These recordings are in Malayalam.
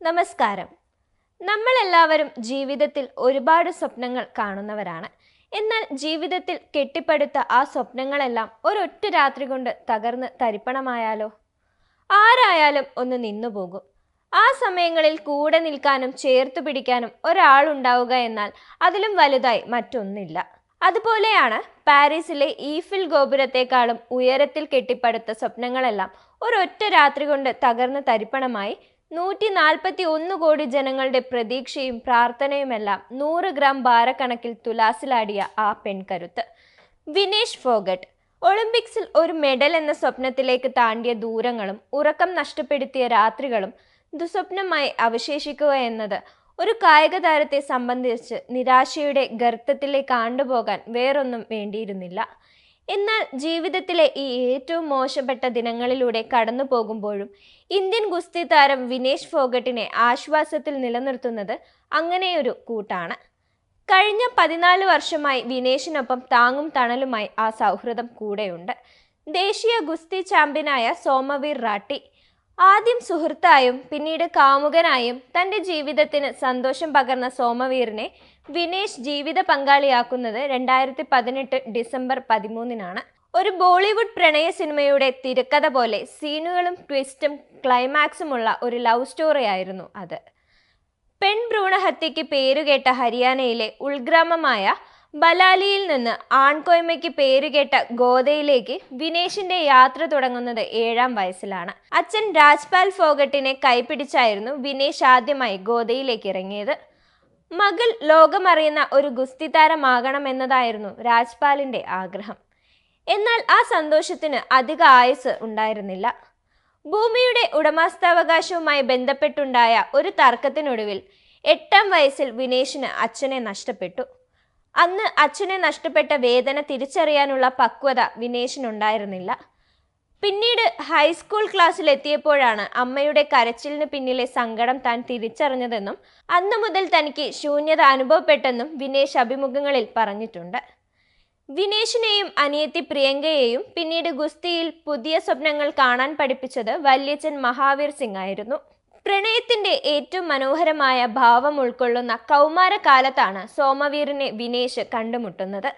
നമസ്കാരം. നമ്മളെല്ലാവരും ജീവിതത്തിൽ ഒരുപാട് സ്വപ്നങ്ങൾ കാണുന്നവരാണ്. എന്നാൽ ജീവിതത്തിൽ കെട്ടിപ്പടുത്ത ആ സ്വപ്നങ്ങളെല്ലാം ഒരൊറ്റ രാത്രി കൊണ്ട് തകർന്ന് തരിപ്പണമായാലോ? ആരായാലും ഒന്ന് നിന്നുപോകും ആ സമയങ്ങളിൽ കൂടെ നിൽക്കാനും ചേർത്ത് പിടിക്കാനും ഒരാളുണ്ടാവുക എന്നാൽ അതിലും വലുതായി മറ്റൊന്നില്ല. അതുപോലെയാണ് പാരീസിലെ ഈഫിൽ ഗോപുരത്തെക്കാളും ഉയരത്തിൽ കെട്ടിപ്പടുത്ത സ്വപ്നങ്ങളെല്ലാം ഒരൊറ്റ രാത്രി കൊണ്ട് തകർന്ന് തരിപ്പണമായി നൂറ്റി നാൽപ്പത്തി ഒന്ന് കോടി ജനങ്ങളുടെ പ്രതീക്ഷയും പ്രാർത്ഥനയുമെല്ലാം നൂറ് ഗ്രാം ഭാരക്കണക്കിൽ തുലാസിലാടിയ ആ പെൺകരുത്ത്. വിനേഷ് ഫോഗട്ട് ഒളിമ്പിക്സിൽ ഒരു മെഡൽ എന്ന സ്വപ്നത്തിലേക്ക് താണ്ടിയ ദൂരങ്ങളും ഉറക്കം നഷ്ടപ്പെടുത്തിയ രാത്രികളും ദുസ്വപ്നമായി അവശേഷിക്കുക എന്നത് ഒരു കായിക താരത്തെ സംബന്ധിച്ച് നിരാശയുടെ ഗർത്തത്തിലേക്ക് ആണ്ടുപോകാൻ വേറൊന്നും വേണ്ടിയിരുന്നില്ല. എന്നാൽ ജീവിതത്തിലെ ഈ ഏറ്റവും മോശപ്പെട്ട ദിനങ്ങളിലൂടെ കടന്നു പോകുമ്പോഴും ഇന്ത്യൻ ഗുസ്തി താരം വിനേഷ് ഫോഗട്ടിനെ ആശ്വാസത്തിൽ നിലനിർത്തുന്നത് അങ്ങനെയൊരു കൂട്ടാണ്. കഴിഞ്ഞ പതിനാല് വർഷമായി വിനേഷിനൊപ്പം താങ്ങും തണലുമായി ആ സൗഹൃദം കൂടെയുണ്ട്. ദേശീയ ഗുസ്തി ചാമ്പ്യനായ സോമവീർ റാട്ടി ആദ്യം സുഹൃത്തായും പിന്നീട് കാമുകനായും തന്റെ ജീവിതത്തിന് സന്തോഷം പകർന്ന സോമവീറിനെ വിനേഷ് ജീവിത പങ്കാളിയാക്കുന്നത് രണ്ടായിരത്തി പതിനെട്ട് ഡിസംബർ പതിമൂന്നിനാണ്. ഒരു ബോളിവുഡ് പ്രണയ സിനിമയുടെ തിരക്കഥ പോലെ സീനുകളും ട്വിസ്റ്റും ക്ലൈമാക്സുമുള്ള ഒരു ലവ് സ്റ്റോറിയായിരുന്നു അത്. പെൺഭ്രൂണഹത്യയ്ക്ക് പേരുകേട്ട ഹരിയാനയിലെ ഉൾഗ്രാമമായ ബലാലിയിൽ നിന്ന് ആൺകോയ്മയ്ക്ക് പേരുകേട്ട ഗോദയിലേക്ക് വിനേഷിന്റെ യാത്ര തുടങ്ങുന്നത് ഏഴാം വയസ്സിലാണ്. അച്ഛൻ രാജ്പാൽ ഫോഗട്ടിനെ കൈപിടിച്ചായിരുന്നു വിനേഷ് ആദ്യമായി ഗോദയിലേക്ക് ഇറങ്ങിയത്. മകൾ ലോകമറിയുന്ന ഒരു ഗുസ്തി താരമാകണമെന്നതായിരുന്നു രാജ്പാലിന്റെ ആഗ്രഹം. എന്നാൽ ആ സന്തോഷത്തിന് അധിക ആയുസ് ഉണ്ടായിരുന്നില്ല. ഭൂമിയുടെ ഉടമസ്ഥാവകാശവുമായി ബന്ധപ്പെട്ടുണ്ടായ ഒരു തർക്കത്തിനൊടുവിൽ എട്ടാം വയസ്സിൽ വിനേഷിന് അച്ഛനെ നഷ്ടപ്പെട്ടു. അന്ന് അച്ഛനെ നഷ്ടപ്പെട്ട വേദന തിരിച്ചറിയാനുള്ള പക്വത വിനേഷിനുണ്ടായിരുന്നില്ല. പിന്നീട് ഹൈസ്കൂൾ ക്ലാസ്സിൽ എത്തിയപ്പോഴാണ് അമ്മയുടെ കരച്ചിലിന് പിന്നിലെ സങ്കടം താൻ തിരിച്ചറിഞ്ഞതെന്നും അന്നു മുതൽ തനിക്ക് ശൂന്യത അനുഭവപ്പെട്ടെന്നും വിനേഷ് അഭിമുഖങ്ങളിൽ പറഞ്ഞിട്ടുണ്ട്. വിനേഷിനെയും അനിയത്തി പ്രിയങ്കയെയും പിന്നീട് ഗുസ്തിയിൽ പുതിയ സ്വപ്നങ്ങൾ കാണാൻ പഠിപ്പിച്ചത് വല്യച്ഛൻ മഹാവീർ സിംഗ് ആയിരുന്നു. പ്രണയത്തിന്റെ ഏറ്റവും മനോഹരമായ ഭാവം ഉൾക്കൊള്ളുന്ന കൗമാരകാലത്താണ് സോമവീറിനെ വിനേഷ് കണ്ടുമുട്ടുന്നത്.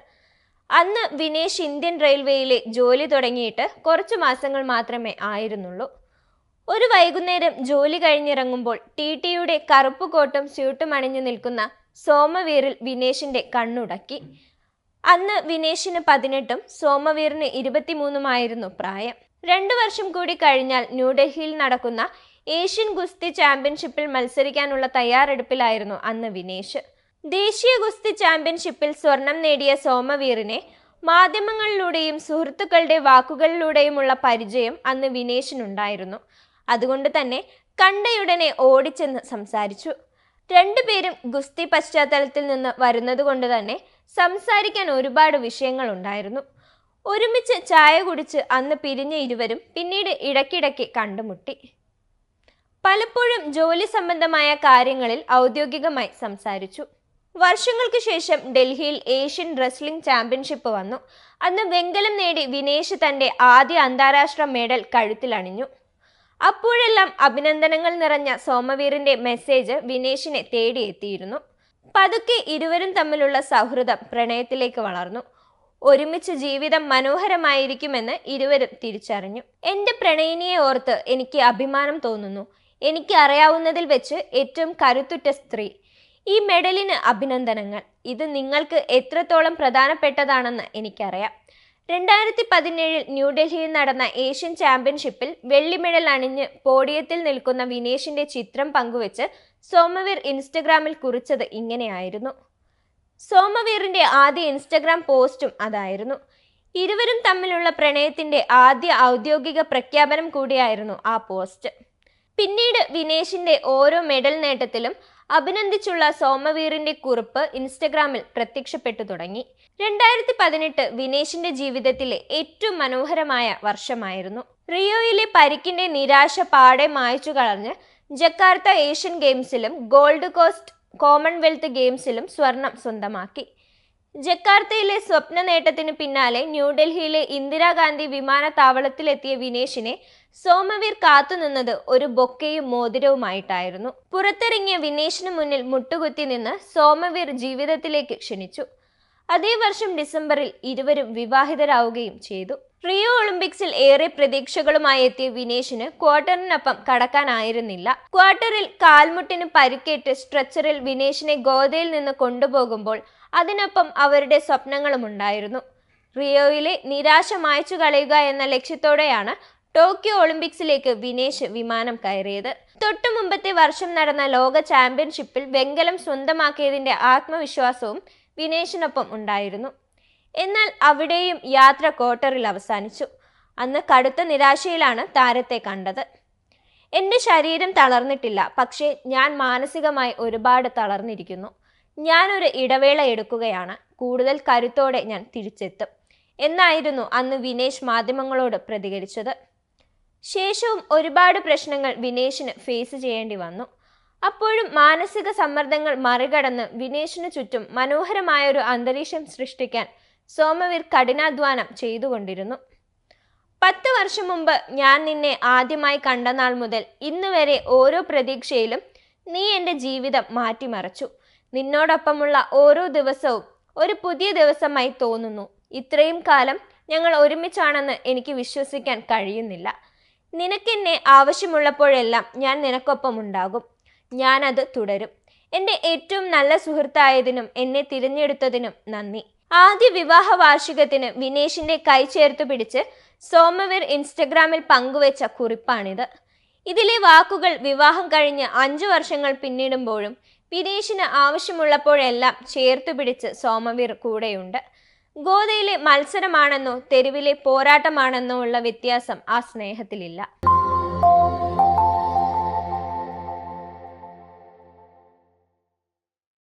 അന്ന് വിനേഷ് ഇന്ത്യൻ റെയിൽവേയിലെ ജോലി തുടങ്ങിയിട്ട് കുറച്ചു മാസങ്ങൾ മാത്രമേ ആയിരുന്നുള്ളൂ. ഒരു വൈകുന്നേരം ജോലി കഴിഞ്ഞിറങ്ങുമ്പോൾ ടി ടിയുടെ കറുപ്പ് കോട്ടും സ്യൂട്ടും അണിഞ്ഞു നിൽക്കുന്ന സോമവീറിൽ വിനേഷിന്റെ കണ്ണുടക്കി. അന്ന് വിനേഷിന് പതിനെട്ടും സോമവീറിന് ഇരുപത്തിമൂന്നുമായിരുന്നു പ്രായം. രണ്ടു വർഷം കൂടി കഴിഞ്ഞാൽ ന്യൂഡൽഹിയിൽ നടക്കുന്ന ഏഷ്യൻ ഗുസ്തി ചാമ്പ്യൻഷിപ്പിൽ മത്സരിക്കാനുള്ള തയ്യാറെടുപ്പിലായിരുന്നു അന്ന് വിനേഷ്. ദേശീയ ഗുസ്തി ചാമ്പ്യൻഷിപ്പിൽ സ്വർണം നേടിയ സോമവീറിനെ മാധ്യമങ്ങളിലൂടെയും സുഹൃത്തുക്കളുടെ വാക്കുകളിലൂടെയുമുള്ള പരിചയം അന്ന് വിനേഷിനുണ്ടായിരുന്നു. അതുകൊണ്ട് തന്നെ കണ്ടയുടനെ ഓടിച്ചെന്ന് സംസാരിച്ചു. രണ്ടുപേരും ഗുസ്തി പശ്ചാത്തലത്തിൽ നിന്ന് വരുന്നതുകൊണ്ട് തന്നെ സംസാരിക്കാൻ ഒരുപാട് വിഷയങ്ങൾ ഉണ്ടായിരുന്നു ഒരുമിച്ച് ചായ കുടിച്ച് അന്ന് പിരിഞ്ഞ ഇരുവരും പിന്നീട് ഇടയ്ക്കിടയ്ക്ക് കണ്ടുമുട്ടി. പലപ്പോഴും ജോലി സംബന്ധമായ കാര്യങ്ങളിൽ ഔദ്യോഗികമായി സംസാരിച്ചു. വർഷങ്ങൾക്ക് ശേഷം ഡൽഹിയിൽ ഏഷ്യൻ റെസ്ലിംഗ് ചാമ്പ്യൻഷിപ്പ് വന്നു. അന്ന് വെങ്കലം നേടി വിനേഷ് തന്റെ ആദ്യ അന്താരാഷ്ട്ര മെഡൽ കഴുത്തിലണിഞ്ഞു അപ്പോഴെല്ലാം അഭിനന്ദനങ്ങൾ നിറഞ്ഞ സോമവീറിന്റെ മെസ്സേജ് വിനേഷിനെ തേടിയെത്തിയിരുന്നു. പതുക്കെ ഇരുവരും തമ്മിലുള്ള സൗഹൃദം പ്രണയത്തിലേക്ക് വളർന്നു. ഒരുമിച്ച് ജീവിതം മനോഹരമായിരിക്കുമെന്ന് ഇരുവരും തിരിച്ചറിഞ്ഞു. എന്റെ പ്രണയിനിയെ ഓർത്ത് എനിക്ക് അഭിമാനം തോന്നുന്നു. എനിക്ക് അറിയാവുന്നതിൽ വെച്ച് ഏറ്റവും കരുത്തുറ്റ സ്ത്രീ. ഈ മെഡലിന് അഭിനന്ദനങ്ങൾ. ഇത് നിങ്ങൾക്ക് എത്രത്തോളം പ്രധാനപ്പെട്ടതാണെന്ന് എനിക്കറിയാം. രണ്ടായിരത്തി പതിനേഴിൽ ന്യൂഡൽഹിയിൽ നടന്ന ഏഷ്യൻ ചാമ്പ്യൻഷിപ്പിൽ വെള്ളി മെഡൽ അണിഞ്ഞ് പോഡിയത്തിൽ നിൽക്കുന്ന വിനേഷിന്റെ ചിത്രം പങ്കുവച്ച് സോമവീർ ഇൻസ്റ്റഗ്രാമിൽ കുറിച്ചത് ഇങ്ങനെയായിരുന്നു. സോമവീറിന്റെ ആദ്യ ഇൻസ്റ്റഗ്രാം പോസ്റ്റും അതായിരുന്നു. ഇരുവരും തമ്മിലുള്ള പ്രണയത്തിന്റെ ആദ്യ ഔദ്യോഗിക പ്രഖ്യാപനം കൂടിയായിരുന്നു ആ പോസ്റ്റ്. പിന്നീട് വിനേഷിന്റെ ഓരോ മെഡൽ നേട്ടത്തിലും അഭിനന്ദിച്ചുള്ള സോമവീറിന്റെ കുറിപ്പ് ഇൻസ്റ്റഗ്രാമിൽ പ്രത്യക്ഷപ്പെട്ടു തുടങ്ങി. രണ്ടായിരത്തി പതിനെട്ട് വിനേഷിന്റെ ജീവിതത്തിലെ ഏറ്റവും മനോഹരമായ വർഷമായിരുന്നു. റിയോയിലെ പരിക്കിന്റെ നിരാശ പാടെ മായച്ചു കളഞ്ഞ് ജക്കാർത്ത ഏഷ്യൻ ഗെയിംസിലും ഗോൾഡ് കോസ്റ്റ് കോമൺവെൽത്ത് ഗെയിംസിലും സ്വർണം സ്വന്തമാക്കി. ജക്കാർത്തയിലെ സ്വപ്ന നേട്ടത്തിന് പിന്നാലെ ന്യൂഡൽഹിയിലെ ഇന്ദിരാഗാന്ധി വിമാനത്താവളത്തിലെത്തിയ വിനേഷിനെ സോമവീർ കാത്തുനിന്നത് ഒരു ബൊക്കയും മോതിരവുമായിട്ടായിരുന്നു. പുറത്തിറങ്ങിയ വിനേഷിന് മുന്നിൽ മുട്ടുകുത്തി നിന്ന് സോമവീർ ജീവിതത്തിലേക്ക് ക്ഷണിച്ചു. അതേ വർഷം ഡിസംബറിൽ ഇരുവരും വിവാഹിതരാവുകയും ചെയ്തു. റിയോ ഒളിമ്പിക്സിൽ ഏറെ പ്രതീക്ഷകളുമായി എത്തിയ വിനേഷിന് ക്വാർട്ടറിനൊപ്പം കടക്കാനായിരുന്നില്ല. ക്വാർട്ടറിൽ കാൽമുട്ടിന് പരിക്കേറ്റ് സ്ട്രെച്ചറിൽ വിനേഷിനെ ഗോതയിൽ നിന്ന് കൊണ്ടുപോകുമ്പോൾ അതിനൊപ്പം അവരുടെ സ്വപ്നങ്ങളും ഉണ്ടായിരുന്നു. റിയോയിലെ നിരാശ മായച്ചു കളയുക എന്ന ലക്ഷ്യത്തോടെയാണ് ടോക്കിയോ ഒളിമ്പിക്സിലേക്ക് വിനേഷ് വിമാനം കയറിയത്. തൊട്ടു മുമ്പത്തെ വർഷം നടന്ന ലോക ചാമ്പ്യൻഷിപ്പിൽ വെങ്കലം സ്വന്തമാക്കിയതിന്റെ ആത്മവിശ്വാസവും വിനേഷിനൊപ്പം ഉണ്ടായിരുന്നു. എന്നാൽ അവിടെയും യാത്ര ക്വാർട്ടറിൽ അവസാനിച്ചു. അന്ന് കടുത്ത നിരാശയിലാണ് താരത്തെ കണ്ടത്. എന്റെ ശരീരം തളർന്നിട്ടില്ല പക്ഷേ ഞാൻ മാനസികമായി ഒരുപാട് തളർന്നിരിക്കുന്നു. ഞാനൊരു ഇടവേള എടുക്കുകയാണ് കൂടുതൽ കരുത്തോടെ ഞാൻ തിരിച്ചെത്തും എന്നായിരുന്നു അന്ന് വിനേഷ് മാധ്യമങ്ങളോട് പ്രതികരിച്ചത്. ശേഷവും ഒരുപാട് പ്രശ്നങ്ങൾ വിനേഷിന് ഫേസ് ചെയ്യേണ്ടി വന്നു. അപ്പോഴും മാനസിക സമ്മർദ്ദങ്ങൾ മറികടന്ന് വിനേഷിന് ചുറ്റും മനോഹരമായ ഒരു അന്തരീക്ഷം സൃഷ്ടിക്കാൻ സോമവീർ കഠിനാധ്വാനം ചെയ്തുകൊണ്ടിരുന്നു. പത്ത് വർഷം മുമ്പ് ഞാൻ നിന്നെ ആദ്യമായി കണ്ട നാൾ മുതൽ ഇന്ന് വരെ ഓരോ പ്രതീക്ഷയിലും നീ എന്റെ ജീവിതം മാറ്റിമറച്ചു. നിന്നോടൊപ്പമുള്ള ഓരോ ദിവസവും ഒരു പുതിയ ദിവസമായി തോന്നുന്നു. ഇത്രയും കാലം ഞങ്ങൾ ഒരുമിച്ചാണെന്ന് എനിക്ക് വിശ്വസിക്കാൻ കഴിയുന്നില്ല. നിനക്കെന്നെ ആവശ്യമുള്ളപ്പോഴെല്ലാം ഞാൻ നിനക്കൊപ്പം ഉണ്ടാകും ഞാനത് തുടരും. എന്റെ ഏറ്റവും നല്ല സുഹൃത്തായതിനും എന്നെ തിരഞ്ഞെടുത്തതിനും നന്ദി. ആദ്യ വിവാഹ വാർഷികത്തിന് വിനേഷിന്റെ കൈ ചേർത്ത് പിടിച്ച് സോമവീർ ഇൻസ്റ്റഗ്രാമിൽ പങ്കുവച്ച കുറിപ്പാണിത്. ഇതിലെ വാക്കുകൾ വിവാഹം കഴിഞ്ഞ് അഞ്ചു വർഷങ്ങൾ പിന്നിടുമ്പോഴും വിനേഷിന് ആവശ്യമുള്ളപ്പോഴെല്ലാം ചേർത്ത് പിടിച്ച് സോമവീർ കൂടെയുണ്ട്. ഗോതയിലെ മത്സരമാണെന്നോ തെരുവിലെ പോരാട്ടമാണെന്നോ ഉള്ള വ്യത്യാസം ആ സ്നേഹത്തിലില്ല.